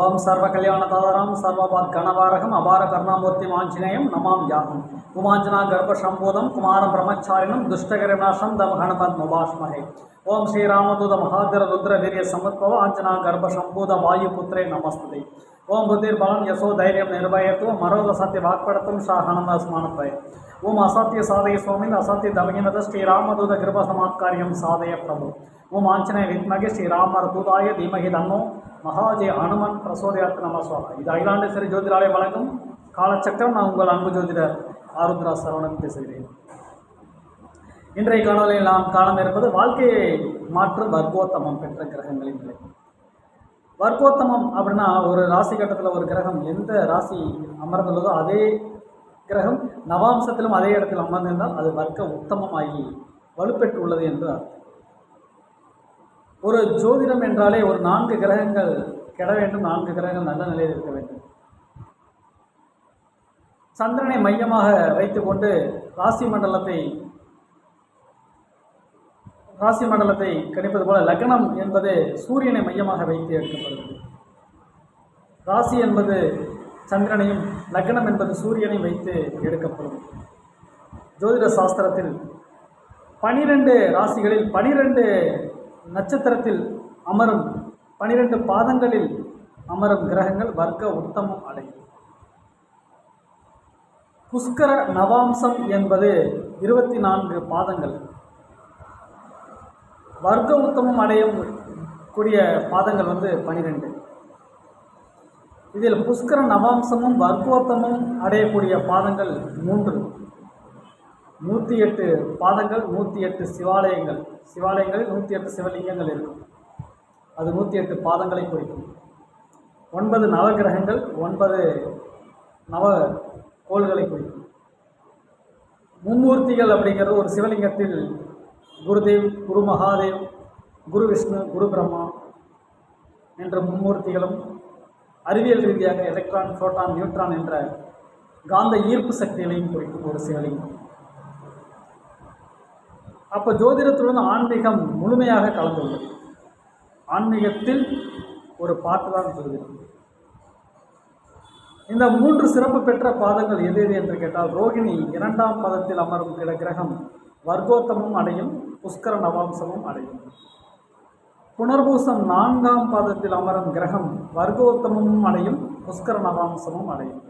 ஓம் சர்வ கல்யாணதாதரம் சர்வபாத் கணவாரகம் அபார கருணாமூர்த்தி மாஞ்சநேயம் நமாம் யாகம். உமாஞ்சனா கர்ப்ப சம்போதம் குமாரம் பிரம்மச்சாரிணம் துஷ்டகரிநாசம் தம் கணபத் முபாஷ்மகே. ஓம் ஸ்ரீராமதூத மகாதிர ருத்ர வீரிய சமத்பவ ஆஞ்சனா கர்ப்ப சம்பூத வாயு புத்திரே நமஸ்தே ஓம் புத்திர் பலம் யசோ தைரியம் நிர்பயத்துவ மரோத சத்திய வாக்படுத்தும் ஷா ஹனும ஸ்மானத்வய. ஓம் அசாத்திய சாதய சுவாமின் அசாத்திய தமகினத ஸ்ரீராமதூத கிருப சமாத்காரியம் சாதய பிரபு. ஓம் ஆஞ்சநேய வித்மகே ஸ்ரீராமர் தூதாய தீமகி தன்னோ. மகாஜெய அனுமன் பிரசோதயாத் நம இது அகிலாண்டேஸ்வரி ஜோதிடாலயம் வழங்கும் காலச்சக்கரம் நான் உங்கள் அன்பு ஜோதிடர் ஆருத்ரா சரவணன் பேசுகிறேன். இன்றைய காணொலியில் நாம் காணம் இருப்பது வாழ்க்கையை மாற்றும் வர்க்கோத்தமம் பெற்ற கிரகங்களின் நிலை. வர்க்கோத்தமம் அப்படின்னா ஒரு ராசி கட்டத்தில் ஒரு கிரகம் எந்த ராசி அமர்ந்துள்ளதோ அதே கிரகம் நவாம்சத்திலும் அதே இடத்தில் அமர்ந்திருந்தால் அது வர்க்க உத்தமமாகி வலுப்பெற்றுள்ளது என்று அர்த்தம். ஒரு ஜோதிடம் என்றாலே ஒரு நான்கு கிரகங்கள் கெட வேண்டும். நான்கு கிரகங்கள் நல்ல நிலையில் இருக்க வேண்டும். சந்திரனை மையமாக வைத்துக்கொண்டு ராசி மண்டலத்தை ராசி மண்டலத்தை கணிப்பது போல லக்னம் என்பது சூரியனை மையமாக வைத்து எடுக்கப்படுகிறது. ராசி என்பது சந்திரனையும் லக்னம் என்பது சூரியனை வைத்து எடுக்கப்படும் ஜோதிட சாஸ்திரத்தில் பனிரெண்டு ராசிகளில் பனிரெண்டு நட்சத்திரத்தில் அமரும் பனிரெண்டு பாதங்களில் அமரும் கிரகங்கள் வர்க்க உத்தமம் அடையும். புஷ்கர நவாம்சம் என்பது இருபத்தி நான்கு பாதங்கள். வர்க்க உத்தமம் அடையும் கூடிய பாதங்கள் வந்து பனிரெண்டு. இதில் புஷ்கர நவாம்சமும் வர்க்கோத்தமும் அடையக்கூடிய பாதங்கள் மூன்று. நூற்றி எட்டு பாதங்கள் நூற்றி எட்டு சிவாலயங்கள். சிவாலயங்களில் நூற்றி எட்டு சிவலிங்கங்கள் இருக்கும். அது நூற்றி எட்டு பாதங்களை குறிக்கும். ஒன்பது நவகிரகங்கள் ஒன்பது நவ கோள்களை குறிக்கும். மும்மூர்த்திகள் அப்படிங்கிறது ஒரு சிவலிங்கத்தில் குருதேவ் குரு மகாதேவ் குரு விஷ்ணு குரு பிரம்மா என்ற மும்மூர்த்திகளும் அறிவியல் ரீதியாக எலக்ட்ரான் புரோட்டான் நியூட்ரான் என்ற காந்த ஈர்ப்பு சக்திகளையும் குறிக்கும் ஒரு சிவலிங்கம். அப்போ ஜோதிடத்துடன் ஆன்மீகம் முழுமையாக கலந்துள்ளது. ஆன்மீகத்தில் ஒரு பாட்டு தான் ஜோதிடம் இந்த மூன்று சிறப்பு பெற்ற பாதங்கள் எது எது என்று கேட்டால் ரோகிணி இரண்டாம் பதத்தில் அமரும் கிட கிரகம் வர்க்கோத்தமும் அடையும் புஷ்கர நவாம்சமும் அடையும். புனர்பூசம் நான்காம் பாதத்தில் அமரும் கிரகம் வர்க்கோத்தமும் அடையும் புஷ்கர நவாம்சமும் அடையும்.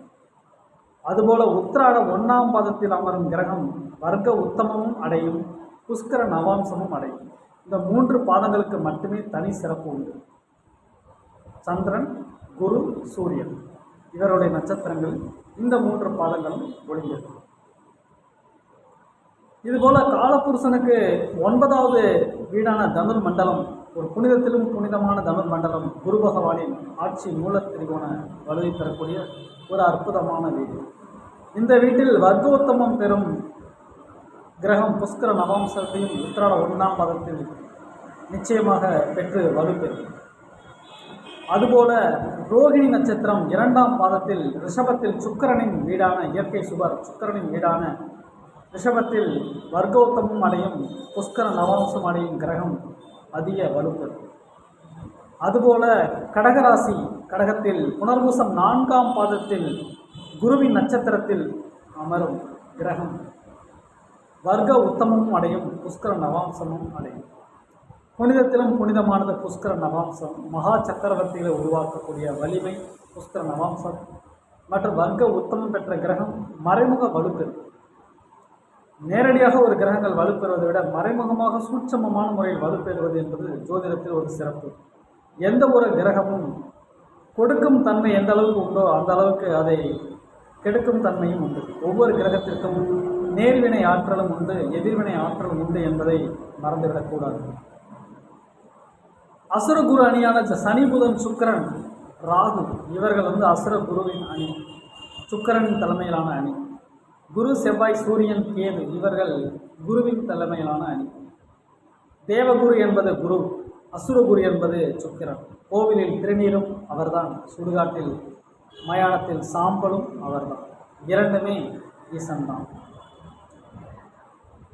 அதுபோல உத்திராட ஒன்றாம் பாதத்தில் அமரும் கிரகம் வர்க்க உத்தமமும் அடையும் புஷ்கர நவாம்சமும் அடையும் இந்த மூன்று பாதங்களுக்கு மட்டுமே தனி சிறப்பு உண்டு. சந்திரன் குரு சூரியன். இவருடைய நட்சத்திரங்கள் இந்த மூன்று பாதங்களும் ஒளிந்தது இதுபோல காலபுருஷனுக்கு ஒன்பதாவது வீடான தமிழ் மண்டலம் ஒரு புனிதத்திலும் புனிதமான தமிழ் மண்டலம் குரு பகவானின் ஆட்சி மூல திரிகோண வலுவை பெறக்கூடிய ஒரு அற்புதமான வீடு. இந்த வீட்டில் வர்க்கோத்தமம் பெறும் கிரகம் புஷ்கர நவாம்சத்தையும் உத்திராட ஒன்றாம் பாதத்தில் நிச்சயமாக பெற்று வலுப்பெறும். அதுபோல ரோகிணி நட்சத்திரம் இரண்டாம் பாதத்தில் ரிஷபத்தில் சுக்கிரனின் வீடான இயற்கை சுபர் சுக்கிரனின் வீடான ரிஷபத்தில் வர்க்கோத்தமும் அடையும் புஷ்கர நவாம்சம் அடையும் கிரகம் அதிக வலுப்பெறும். அதுபோல கடகராசி கடகத்தில் புனர்பூசம் நான்காம் பாதத்தில் குருவின் நட்சத்திரத்தில் அமரும் கிரகம் வர்க்க உத்தமமும் அடையும் புஷ்கர நவாம்சமும் அடையும். புனிதத்திலும் புனிதமானது புஷ்கர நவாம்சம். மகா சக்கரவர்த்திகளை உருவாக்கக்கூடிய வலிமை புஷ்கர நவாம்சம். மற்றும் வர்க்க உத்தமம் பெற்ற கிரகம் மறைமுக வலுப்பெறும் நேரடியாக ஒரு கிரகங்கள் வலுப்பெறுவதை விட மறைமுகமாக சூட்சமமான முறையில் வலுப்பெறுவது என்பது ஜோதிடத்தில் ஒரு சிறப்பு. எந்த ஒரு கிரகமும் கொடுக்கும் தன்மை எந்த அளவுக்கு உண்டோ அந்த அளவுக்கு அதை கெடுக்கும் தன்மையும் உண்டு. ஒவ்வொரு கிரகத்திற்கும் நேர்வினை ஆற்றலும் உண்டு எதிர்வினை ஆற்றலும் உண்டு என்பதை மறந்துவிடக்கூடாது அசுர குரு அணியான சனி புதன் சுக்கிரன் ராகு இவர்கள் வந்து அசுர குருவின் அணி சுக்கிரனின் தலைமையிலான அணி. குரு செவ்வாய் சூரியன் கேது இவர்கள் குருவின் தலைமையிலான அணி. தேவகுரு என்பது குரு அசுரகுரு என்பது சுக்கிரன். கோவிலில் திருநீரும் அவர்தான் சுடுகாட்டில் மயானத்தில் சாம்பலும் அவர்தான். இரண்டுமே ஈசன் தான்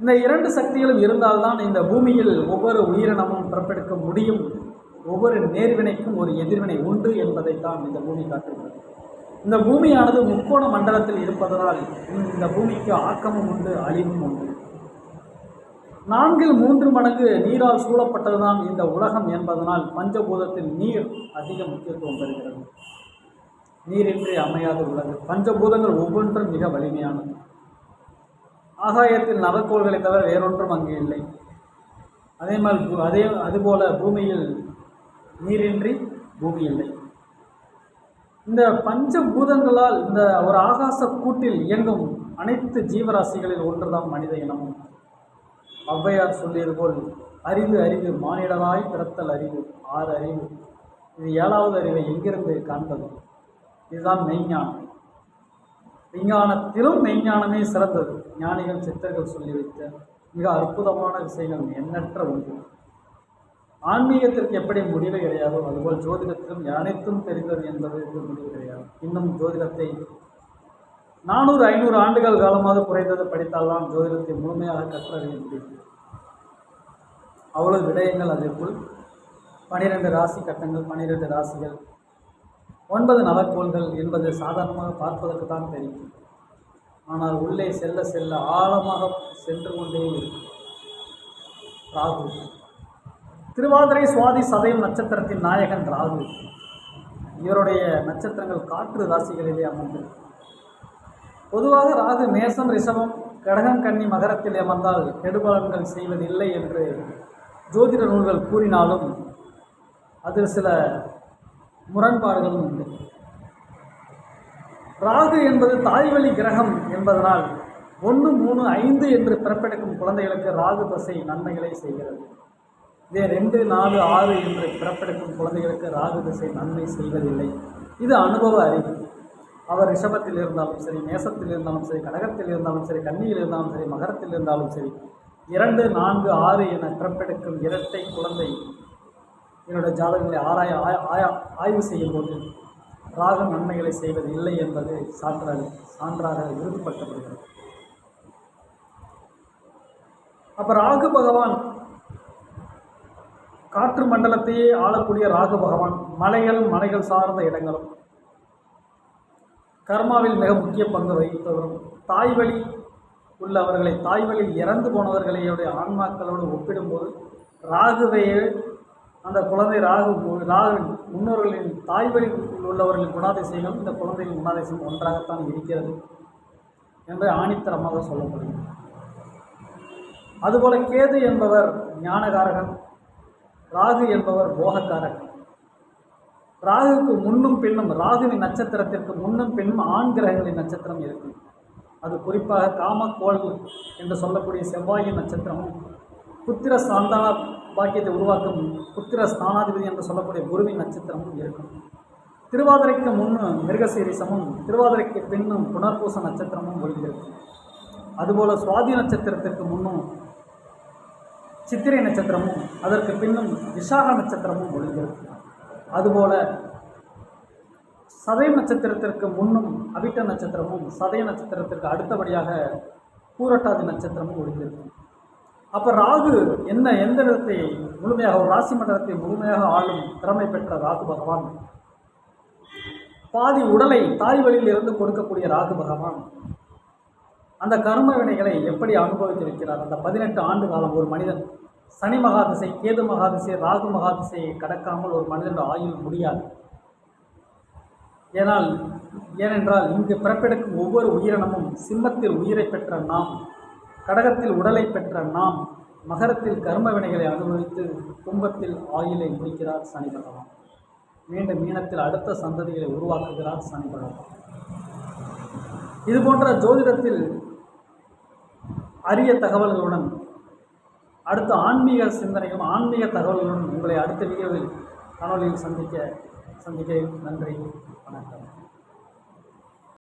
இந்த இரண்டு சக்திகளும் இருந்தால்தான் இந்த பூமியில் ஒவ்வொரு உயிரினமும் பிறப்பெடுக்க முடியும். ஒவ்வொரு நேர்வினைக்கும் ஒரு எதிர்வினை உண்டு என்பதைத்தான் இந்த பூமி காட்டுகிறது. இந்த பூமியானது முக்கோண மண்டலத்தில் இருப்பதனால் இந்த பூமிக்கு ஆக்கமும் உண்டு அழிவும் உண்டு. நான்கில் மூன்று மடங்கு நீரால் சூழப்பட்டதுதான் இந்த உலகம் என்பதனால் பஞ்சபூதத்தில் நீர் அதிக முக்கியத்துவம் பெறுகிறது. நீரின்றி அமையாத உலகம். பஞ்சபூதங்கள் ஒவ்வொன்றும் மிக வலிமையானது. ஆகாயத்தில் நவக்கோள்களை தவிர வேறொன்றும் அங்கு இல்லை. அதே மாதிரி அதே அதுபோல பூமியில் நீரின்றி பூமி இல்லை. இந்த பஞ்சபூதங்களால் இந்த ஒரு ஆகாச கூட்டில் இயங்கும் அனைத்து ஜீவராசிகளில் ஒன்றுதான் மனித இனமும் ஔவையார் சொல்லியது போல் அறிவு அறிவு மானிடராய் பிறத்தல் அறிவு ஆறு அறிவு. இது ஏழாவது அறிவை எங்கிருந்து காண்பது? இதுதான் மெய்ஞானம். விஞ்ஞானத்திலும் மெய்ஞானமே சிறந்தது. ஞானிகள் சித்தர்கள் சொல்லி வைத்த மிக அற்புதமான விஷயங்கள் எண்ணற்ற ஒன்று. ஆன்மீகத்திற்கு எப்படி முடிவு கிடையாதோ அதுபோல் ஜோதிடத்திலும் அனைத்தும் தெரிந்தது என்பது முடிவு கிடையாது. இன்னும் ஜோதிடத்தை நானூறு ஐநூறு ஆண்டுகள் காலமாக குறைந்தது படித்தால்தான் ஜோதிடத்தை முழுமையாக கற்றறிய முடியும் அவ்வளவு விடயங்கள் அதற்குள். பனிரெண்டு ராசி கட்டங்கள் பனிரெண்டு ராசிகள். ஒன்பது நவக்கோள்கள் என்பது சாதாரணமாக பார்ப்பதற்கு தான் தெரியும். ஆனால் உள்ளே செல்ல செல்ல ஆழமாக சென்று கொண்டே இருக்கும். ராகு. திருவாதிரை சுவாதி சதயம் நட்சத்திரத்தின் நாயகன் ராகு. இவருடைய நட்சத்திரங்கள் காற்று ராசிகளிலே அமர்ந்திருக்கும். பொதுவாக ராகு மேசம் ரிஷபம் கடகம் கன்னி மகரத்தில் அமர்ந்தால் கெடுபலன்கள் செய்வதில்லை என்று ஜோதிட நூல்கள் கூறினாலும் அதில் சில முரண்பாடுகளும் உண்டு. ராகு என்பது தாய்வழி கிரகம் என்பதனால் ஒன்று மூணு ஐந்து என்று பிறப்பெடுக்கும் குழந்தைகளுக்கு ராகு தசை நன்மைகளை செய்கிறது. இதே ரெண்டு நாலு ஆறு என்று பிறப்பெடுக்கும் குழந்தைகளுக்கு ராகு திசை நன்மை செய்வதில்லை. இது அனுபவ அறிவு. அவர் ரிஷபத்தில் இருந்தாலும் சரி மேசத்தில் இருந்தாலும் சரி கடகத்தில் இருந்தாலும் சரி கன்னியில் இருந்தாலும் சரி மகரத்தில் இருந்தாலும் சரி இரண்டு நான்கு ஆறு என பிறப்பெடுக்கும் இரட்டை குழந்தை என்னோட ஜாதகங்களை ஆராய ஆய- ஆய்வு செய்யும் போது நன்மைகளை செய்வது இல்லை என்பது சான்றாக சான்றாக உறுதிப்படுத்தப்படுகிறது அப்போ ராகு பகவான் காற்று மண்டலத்தையே ஆளக்கூடிய ராகு பகவான் மலைகள் மலைகள் சார்ந்த இடங்களும் கர்மாவில் மிக முக்கிய பங்கு வகித்தவரும் தாய் வழி உள்ளவர்களை தாய் வழியில் இறந்து போனவர்களையுடைய ஆன்மாக்களோடு ஒப்பிடும்போது ராகுவையே அந்த குழந்தை ராகு ராகு முன்னோர்களின் தாய் வழி உள்ளவர்களின் குணாதிசயங்களும் இந்த குழந்தையின் குணாதிசயம் ஒன்றாகத்தான் இருக்கிறது என்று ஆணித்தரமாக சொல்லப்படுகிறது. அதுபோல கேது என்பவர் ஞானகாரகன் ராகு என்பவர் போகக்காரகன். ராகுக்கு முன்னும் பின்னும் ராகுவின் நட்சத்திரத்திற்கு முன்னும் பின்னும் ஆண் கிரகங்களின் நட்சத்திரம் இருக்கும் அது குறிப்பாக காமக்கோள் என்று சொல்லக்கூடிய செவ்வாயின் நட்சத்திரமும் புத்திர சாந்தான பாக்கியத்தை உருவாக்கும் புத்திர ஸ்தானாதிபதி என்று சொல்லக்கூடிய குருவின் நட்சத்திரமும் இருக்கும். திருவாதிரைக்கு முன்னும் மிருகசீரிசமும் திருவாதிரைக்கு பின்னும் புனர்பூச நட்சத்திரமும் ஒளிந்திருக்கும். அதுபோல சுவாதி நட்சத்திரத்திற்கு முன்னும் சித்திரை நட்சத்திரமும் அதற்கு பின்னும் விசாக நட்சத்திரமும் ஒளிந்திருக்கும். அதுபோல சதய நட்சத்திரத்திற்கு முன்னும் அவிட்ட நட்சத்திரமும் சதய நட்சத்திரத்திற்கு அடுத்தபடியாக பூரட்டாதி நட்சத்திரமும் ஒளிந்திருக்கும். அப்போ ராகு என்ன எந்த விதத்தை முழுமையாக ஒரு ராசி மண்டலத்தை முழுமையாக ஆளும் திறமை பெற்ற ராகு பகவான்? பாதி உடலை தாய் வழியில் இருந்து கொடுக்கக்கூடிய ராகு பகவான். அந்த கர்ம வினைகளை எப்படி அனுபவித்திருக்கிறார்? அந்த பதினெட்டு ஆண்டு காலம் ஒரு மனிதன் சனி மகாதிசை கேது மகாதிசை ராகு மகாதிசையை கடக்காமல் ஒரு மனிதன் ஆயுள் முடியாது. ஏனால் ஏனென்றால் இங்கு பிறப்பெடுக்கும் ஒவ்வொரு உயிரினமும் சிம்மத்தில் உயிரை பெற்ற நாம் கடகத்தில் உடலை பெற்ற நாம் மகரத்தில் கர்ம வினைகளை அனுபவித்து கும்பத்தில் ஆயிலை முடிக்கிறார் சனி பகவான். மீண்டும் மீனத்தில் அடுத்த சந்ததிகளை உருவாக்குகிறார் சனி பகவான். இது போன்ற ஜோதிடத்தில் அரிய தகவல்களுடன் அடுத்த ஆன்மீக சிந்தனையும் ஆன்மீக தகவல்களுடன் உங்களை அடுத்த வீடியோவில் காணொலியில் சந்திக்க சந்திக்க நன்றி வணக்கம்.